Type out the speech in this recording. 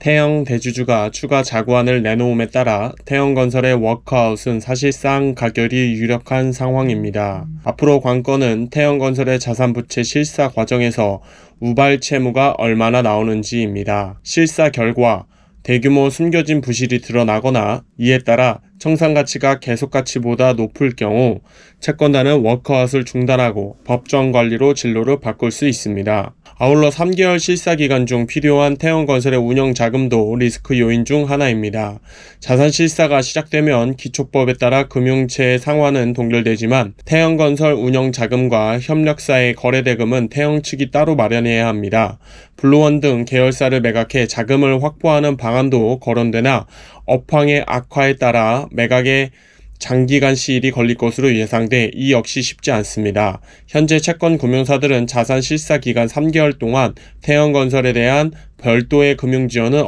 태영 대주주가 추가 자구안을 내놓음에 따라 태영건설의 워크아웃은 사실상 가결이 유력한 상황입니다. 앞으로 관건은 태영건설의 자산부채 실사 과정에서 우발 채무가 얼마나 나오는지입니다. 실사 결과 대규모 숨겨진 부실이 드러나거나 이에 따라 청산 가치가 계속 가치보다 높을 경우 채권단은 워크아웃을 중단하고 법정 관리로 진로를 바꿀 수 있습니다. 아울러 3개월 실사 기간 중 필요한 태형건설의 운영 자금도 리스크 요인 중 하나입니다. 자산 실사가 시작되면 기초법에 따라 금융체의 상환은 동결되지만 태형 건설 운영 자금과 협력사의 거래 대금은 태형 측이 따로 마련해야 합니다. 블루원 등 계열사를 매각해 자금을 확보하는 방안도 거론되나 업황의 악화에 따라 매각에 장기간 시일이 걸릴 것으로 예상돼 이 역시 쉽지 않습니다. 현재 채권 금융사들은 자산 실사 기간 3개월 동안 태형건설에 대한 별도의 금융 지원은